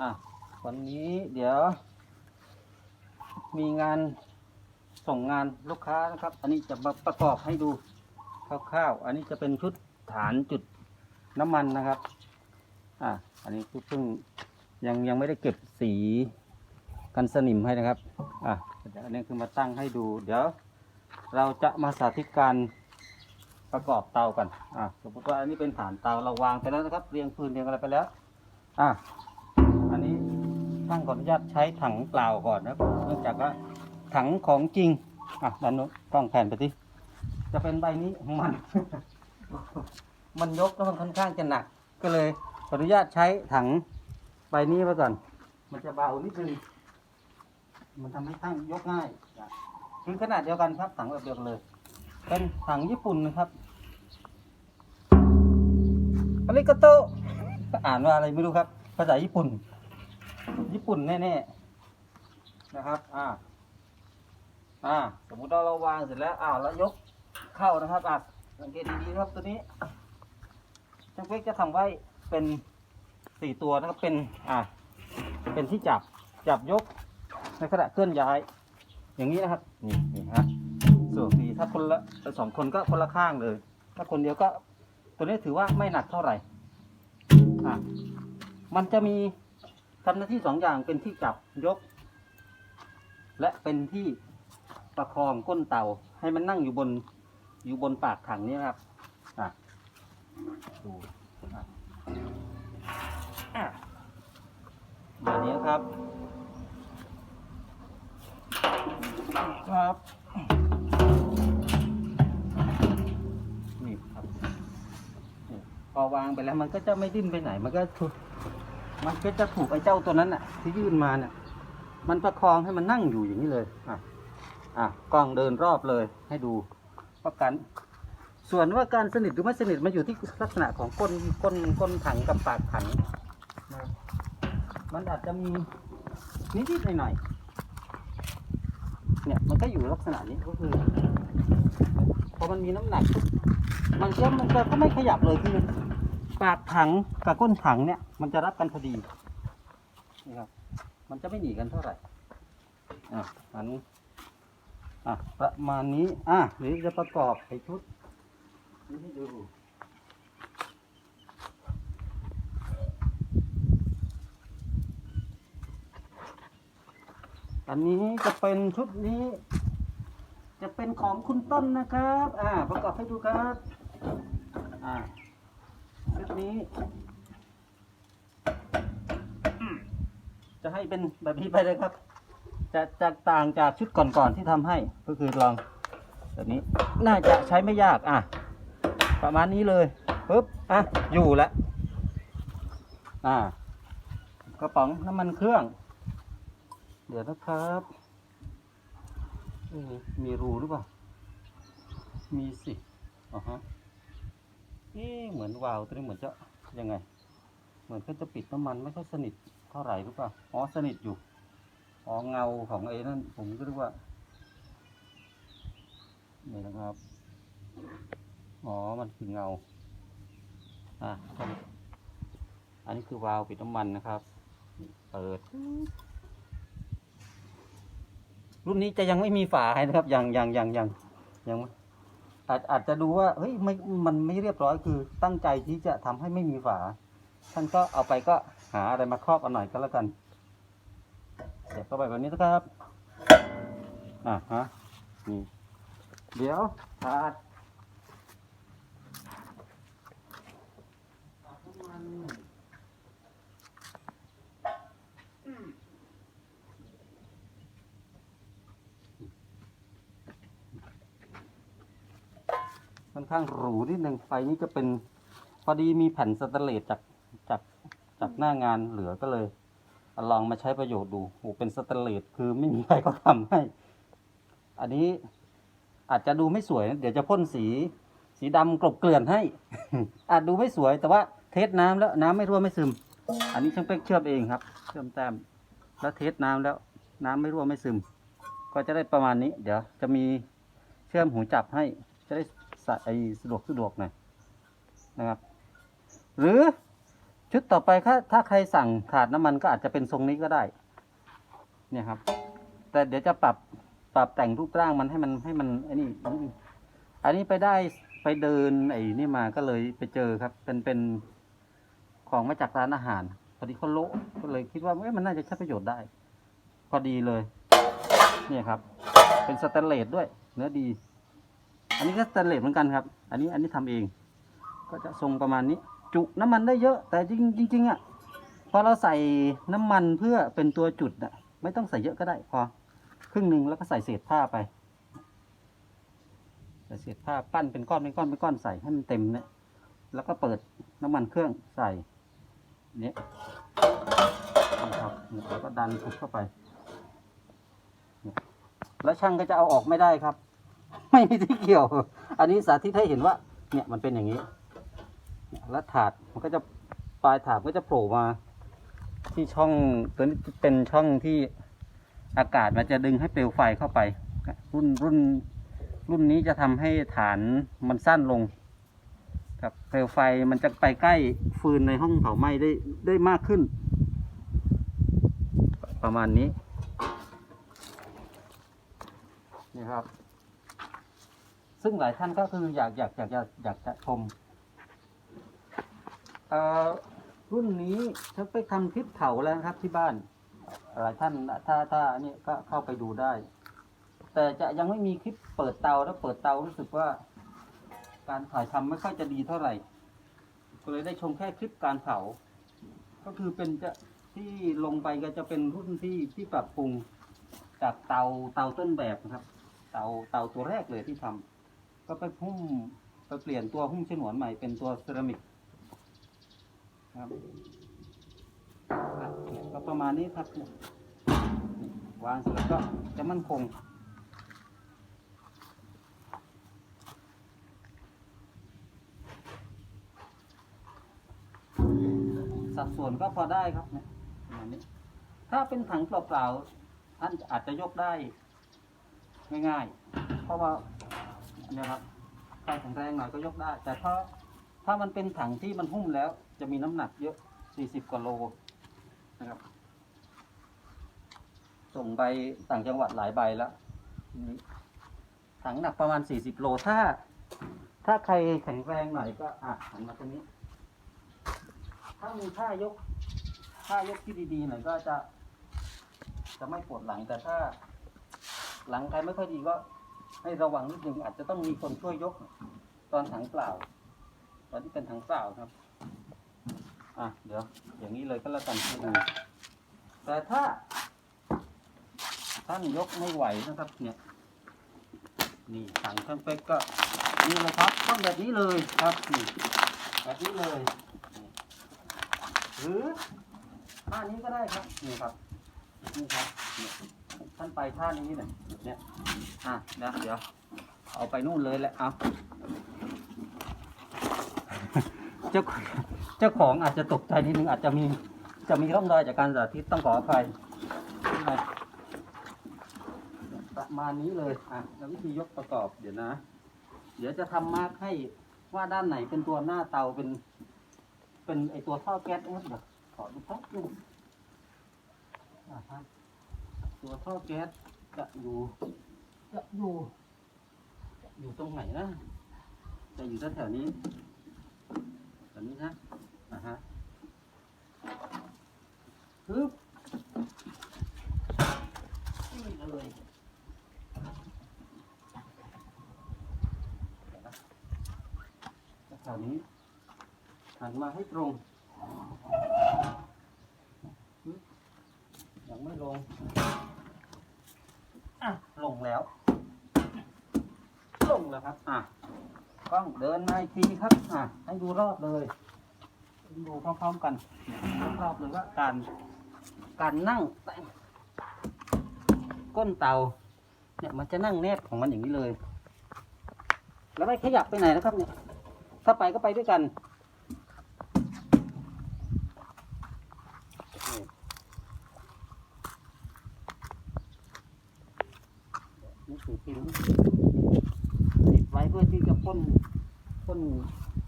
อะวันนี้เดี๋ยว มีงานส่งงานลูกค้านะครับ อันนี้จะมาประกอบให้ดูคร่าวๆ อันนี้จะเป็นชุดฐานจุดน้ำมันนะครับ อะอันนี้เพิ่งยังยังไม่ได้เก็บสีกันสนิมให้นะครับ อะเดี๋ยวอันนี้คือมาตั้งให้ดู เดี๋ยว เราจะมาสาธิตการประกอบเตากัน อะสมมติว่าอันนี้เป็นฐานเตาเราวางไปแล้วนะครับ เรียงฟืนเรียงอะไรไปแล้ว อะ อันนี้ช่างขออนุญาตใช้ถังเปล่าก่อนนะครับเนื่องจากว่าถังของจริงอะดันนู้นกล้องแผ่นไปที่จะเป็นใบนี้ของมัน มันยกแล้วมันค่อนข้างจะหนัก ก็เลยขออนุญาตใช้ถังใบนี้ไว้ก่อน มันจะเบานิดนึงมันทำให้ช่างยกง่ายคือขนาดเดียวกันครับถังแบบเดียวกันเลย เป็นถังญี่ปุ่นนะครับอาริกาโตอ่านว่าอะไรไม่รู้ครับ ภาษาญี่ปุ่น ญี่ปุ่นแน่ๆนะครับ อ่า อ่า สมมุติเราเราวางเสร็จแล้วอ้าวแล้วยกเข้านะครับอะสังเกตดีๆครับตัวนี้ช่างเป๊กจะทำไว้เป็นสี่ตัวนะครับเป็นอ่าเป็นที่จับจับยกในขณะเคลื่อนย้าย อย่างนี้นะครับ นี่นี่ฮะส่วนสี่ถ้าคนละสองคนก็คนละข้างเลย ถ้าคนเดียวก็ตัวนี้ถือว่าไม่หนักเท่าไหร่อะมันจะมี ทำหน้าที่สองอย่างเป็นที่จับยก และเป็นที่ประคองก้นเตาให้มันนั่งอยู่บนอยู่บนปากถังนี้นะครับอะดูอะแบบนี้ครับ ครับนี่ครับพอวางไปแล้วมันก็จะไม่ดิ้นไปไหนมันก็ มันก็จะถูกไอ้เจ้าตัวนั้นน่ะ ที่ยื่นมาเนี่ยมันประคองให้มันนั่งอยู่อย่างนี้เลยอะอะกล้องเดินรอบเลยให้ดูประกัน ส่วนว่าการสนิทหรือไม่สนิทมันอยู่ที่ลักษณะของก้นก้นก้นถังกับปากถังมันอาจจะมีนิดๆหน่อยๆเนี่ยมันก็อยู่ลักษณะนี้ก็คือพอมันมีน้ำหนักปุ๊บมันก็มันก็ก็ไม่ขยับเลยคือ ปากถังกับก้นถังเนี่ย มันจะรับกันพอดีนี่ครับ มันจะไม่หนีกันเท่าไหร่ อะอันนี้อะประมาณนี้ อะหรือจะประกอบไอ้ชุดนี้ให้ดูอันนี้จะเป็นชุดนี้ จะเป็นของคุณต้นนะครับ อ่า ประกอบให้ดูครับ อ่า นี้จะให้เป็นแบบนี้ไปเลยครับ จะจะต่างจากชุดก่อนๆที่ทำให้ก็คือลองแบบนี้น่าจะใช้ไม่ยากอะ ประมาณนี้เลยปึ๊บอะอยู่แล้วอ่ากระป๋องน้ำมันเครื่อง เดี๋ยวนะครับมีรูหรือเปล่า มีสิอ๋อฮะ เอ๊เหมือนวาล์วตัวนี้เหมือนจะยังไง เหมือนก็จะปิดน้ำมันไม่ค่อยสนิทเท่าไหร่หรือเปล่าอ๋อสนิทอยู่อ๋อเงาของไอ้นั่นผมก็รู้ว่านี่นะครับอ๋อมันคือเงาอะอันนี้คือวาล์วปิดน้ำมันนะครับ เปิด รุ่นนี้จะยังไม่มีฝาให้นะครับยังยังยังยังยังไม่ อาจอาจจะดูว่าเฮ้ยไม่มันไม่เรียบร้อยคือตั้งใจที่จะทำให้ไม่มีฝา ท่านก็เอาไปก็หาอะไรมาครอบเอาหน่อยก็แล้วกันเสียบเข้าไปแบบนี้นะครับอะฮะนี่เดี๋ยวถาดถาดน้ำมัน ค่อนข้างหรูนิดนึงไฟนี้จะเป็นพอดีมีแผ่นสแตนเลสจากจากจากหน้างานเหลือก็เลยลองมาใช้ประโยชน์ดูโอ้เป็นสแตนเลสคือไม่มีใครก็ทำให้ อันนี้อาจจะดูไม่สวยนะเดี๋ยวจะพ่นสี สีดำกลบเกลื่อนให้ อาจดูไม่สวยแต่ว่าเทสน้ำแล้วน้ำไม่รั่วไม่ซึม อันนี้ช่างเป๊กเชื่อมเองครับ เชื่อมแต้มแล้วเทสน้ำแล้ว น้ำไม่รั่วไม่ซึม ก็จะได้ประมาณนี้ เดี๋ยวจะมีเชื่อมหูจับให้ จะได้ ไอสะดวกสะดวกหน่อยนะครับ หรือชุดต่อไปถ้าถ้าใครสั่งขาดน้ำมันก็อาจจะเป็นทรงนี้ก็ได้ เนี่ยครับ แต่เดี๋ยวจะปรับปรับแต่งรูปร่างมันให้มันให้มันไอ้นี่นิดนึงอันนี้ไปได้ไปเดินไอ้นี่มาก็เลยไปเจอครับ เป็นเป็นของมาจากร้านอาหารพอดีเขาโละก็เลยคิดว่าเอ้มันน่าจะใช้ประโยชน์ได้ พอดีเลย เนี่ยครับ เป็นสแตนเลสด้วย เนื้อดี อันนี้ก็สแตนเลสเหมือนกันครับ อันนี้อันนี้ทำเอง ก็จะทรงประมาณนี้ จุน้ำมันได้เยอะ แต่จริงจริงๆอะพอเราใส่น้ำมันเพื่อเป็นตัวจุดอะ ไม่ต้องใส่เยอะก็ได้พอครึ่งหนึ่งแล้วก็ใส่เศษผ้าไปใส่เศษผ้าปั้นเป็นก้อนเป็นก้อนเป็นก้อนใส่ให้มันเต็มเนี่ยแล้วก็เปิดน้ำมันเครื่องใส่เนี่ยครับแล้วก็ดันทุบเข้าไป แล้วช่างก็จะเอาออกไม่ได้ครับ ไม่มีที่เกี่ยว อันนี้สาธิตให้เห็นว่า เนี่ยมันเป็นอย่างนี้ แล้วถาดมันก็จะปลายถาดก็จะโผล่มา ที่ช่องตัวนี้เป็นช่องที่อากาศมันจะดึงให้เปลวไฟเข้าไป รุ่นรุ่นรุ่นนี้จะทำให้ฐานมันสั้นลงครับเปลวไฟมันจะไปใกล้ฟืนในห้องเผาไหม้ได้ได้มากขึ้น ประมาณนี้นี่ครับ ซึ่งหลายท่านก็คืออยากอยากอยากอยากอยากจะชมเอ่อรุ่นนี้ฉันไปทำคลิปเผาแล้วครับที่บ้าน หลายท่านถ้าถ้าอันนี้ก็เข้าไปดูได้ แต่จะยังไม่มีคลิปเปิดเตาแล้วเปิดเตารู้สึกว่า การถ่ายทำไม่ค่อยจะดีเท่าไหร่ ก็เลยได้ชมแค่คลิปการเผา ก็คือเป็นจะที่ลงไปก็จะเป็นรุ่นที่ที่ปรับปรุงจากเตาเตาต้นแบบนะครับ เตาเตาตัวแรกเลยที่ทำ ก็ไปหุ้มไปเปลี่ยนตัวหุ้มฉนวนใหม่เป็นตัวเซรามิกครับก็ประมาณนี้ครับวางเสร็จแล้วก็จะมั่นคงสัดส่วนก็พอได้ครับเนี่ยประมาณนี้ถ้าเป็นถังเปล่าๆท่านอาจจะยกได้ ง่ายๆ เพราะว่า นี่ยครับใครแข็งแรงหน่อยก็ยกได้ แต่ถ้าถ้ามันเป็นถังที่มันหุ้มแล้ว จะมีน้ำหนักเยอะ 40 กว่าโลนะครับ ส่งไปต่างจังหวัดหลายใบแล้วถังหนักประมาณ 40 โล ถ้า ถ้าใครแข็งแรงหน่อยก็อะหันมาตรงนี้ ถ้ามีท่ายกท่ายกที่ดีๆหน่อยก็จะ จะไม่ปวดหลังแต่ถ้า หลังใครไม่ค่อยดีก็ ให้ระวังนิดนึงอาจจะต้องมีคนช่วยยก ตอนถังเปล่า ตอนที่เป็นถังเปล่าครับ อะเดี๋ยว อย่างนี้เลยก็แล้วกันให้ดูแต่ถ้า ท่านยกไม่ไหวนะครับ เนี่ยนี่ถังช่างเป๊กก็นี่เลยครับต้องแบบนี้เลยครับนี่แบบนี้เลยหรือท่านี้ก็ได้ครับนี่ครับนี่ครับท่านไปท่านี้เนี่ย เนี่ยอะเดี๋ยวเดี๋ยวเอาไปนู่นเลยแหละเอาเจ้าเจ้าของอาจจะตกใจนิดนึงอาจจะมีจะมีร่องรอยจากการสาธิตต้องขออภัยประมาณนี้เลยอะแล้ววิธียกประกอบเดี๋ยวนะ เดี๋ยวจะทำมาร์กให้ว่าด้านไหนเป็นตัวหน้าเตาเป็น เป็นไอตัวท่อแก๊สเดี๋ยวขอดูแป๊บนึงอ่าฮะตัวท่อแก๊ส จะอยู่จะอยู่จะอยู่ตรงไหนนะจะอยู่แถวๆนี้แถวนี้นะอ่าฮะปึ๊บนี่เลยแถวนี้หันมาให้ตรงปึ๊บยังไม่ลง แล้ว ลงแล้วครับ อะกล้องเดินมาอีกทีครับ อะ ให้ดูรอบเลย ดูพร้อมๆกันดูรอบเลยว่าการการนั่งแต่งก้นเตา เนี่ยมันจะนั่งแนบของมันอย่างนี้เลย แล้วไม่ขยับไปไหนนะครับเนี่ย ถ้าไปก็ไปด้วยกัน นี่คือพิมพ์ติดไว้เพื่อที่จะพ่นพ่น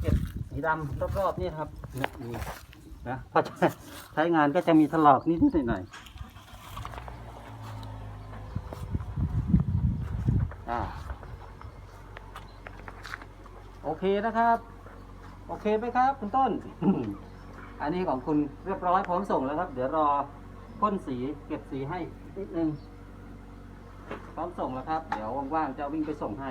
เก็บสีดำรอบๆนี่ครับเนี่ยนี่นะเพราะใช้งานก็จะมีถลอกนิดๆหน่อยๆอ่าโอเคนะครับ โอเคไหมครับ คุณต้น อันนี้ของคุณเรียบร้อยพร้อมส่งแล้วครับ เดี๋ยวรอพ่นสีเก็บสีให้นิดนึง พร้อมส่งแล้วครับ เดี๋ยวว่างๆจะวิ่งไปส่งให้